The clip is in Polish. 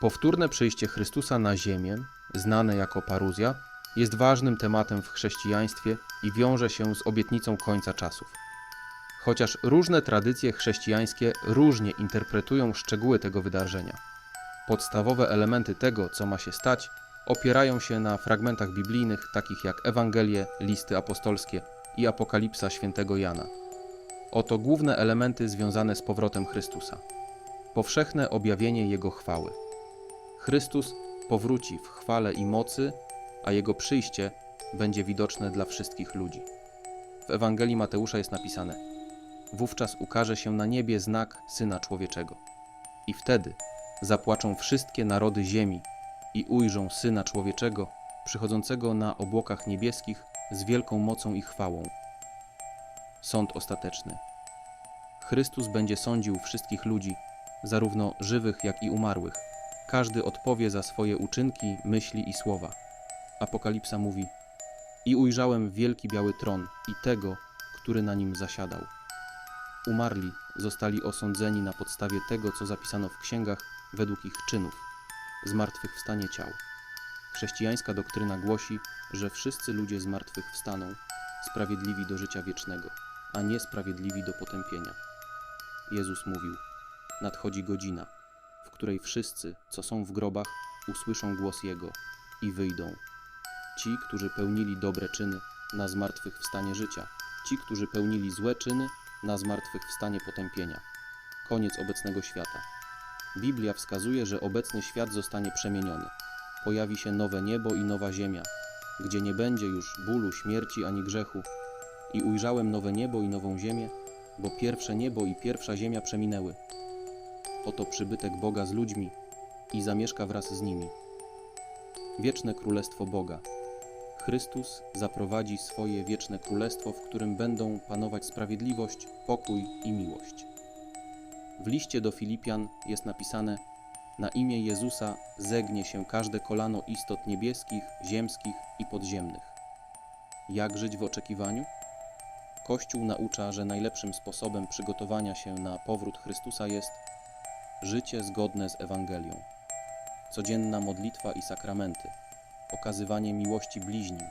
Powtórne przyjście Chrystusa na ziemię, znane jako paruzja, jest ważnym tematem w chrześcijaństwie i wiąże się z obietnicą końca czasów. Chociaż różne tradycje chrześcijańskie różnie interpretują szczegóły tego wydarzenia. Podstawowe elementy tego, co ma się stać, opierają się na fragmentach biblijnych takich jak Ewangelie, listy apostolskie i Apokalipsa świętego Jana. Oto główne elementy związane z powrotem Chrystusa. Powszechne objawienie Jego chwały. Chrystus powróci w chwale i mocy, a Jego przyjście będzie widoczne dla wszystkich ludzi. W Ewangelii Mateusza jest napisane: Wówczas ukaże się na niebie znak Syna Człowieczego. I wtedy zapłaczą wszystkie narody ziemi i ujrzą Syna Człowieczego przychodzącego na obłokach niebieskich z wielką mocą i chwałą. Sąd ostateczny. Chrystus będzie sądził wszystkich ludzi, zarówno żywych, jak i umarłych. Każdy odpowie za swoje uczynki, myśli i słowa. Apokalipsa mówi: I ujrzałem wielki biały tron i tego, który na nim zasiadał. Umarli zostali osądzeni na podstawie tego, co zapisano w księgach, według ich czynów, zmartwychwstanie ciał. Chrześcijańska doktryna głosi, że wszyscy ludzie zmartwychwstaną, sprawiedliwi do życia wiecznego, a nie sprawiedliwi do potępienia. Jezus mówił: Nadchodzi godzina, w której wszyscy, co są w grobach, usłyszą głos Jego i wyjdą. Ci, którzy pełnili dobre czyny, na zmartwychwstanie życia, ci, którzy pełnili złe czyny, na zmartwychwstanie potępienia. Koniec obecnego świata. Biblia wskazuje, że obecny świat zostanie przemieniony. Pojawi się nowe niebo i nowa ziemia, gdzie nie będzie już bólu, śmierci ani grzechu. I ujrzałem nowe niebo i nową ziemię, bo pierwsze niebo i pierwsza ziemia przeminęły. Oto przybytek Boga z ludźmi i zamieszka wraz z nimi. Wieczne Królestwo Boga. Chrystus zaprowadzi swoje wieczne królestwo, w którym będą panować sprawiedliwość, pokój i miłość. W liście do Filipian jest napisane: Na imię Jezusa zegnie się każde kolano istot niebieskich, ziemskich i podziemnych. Jak żyć w oczekiwaniu? Kościół naucza, że najlepszym sposobem przygotowania się na powrót Chrystusa jest życie zgodne z Ewangelią, codzienna modlitwa i sakramenty, okazywanie miłości bliźnim,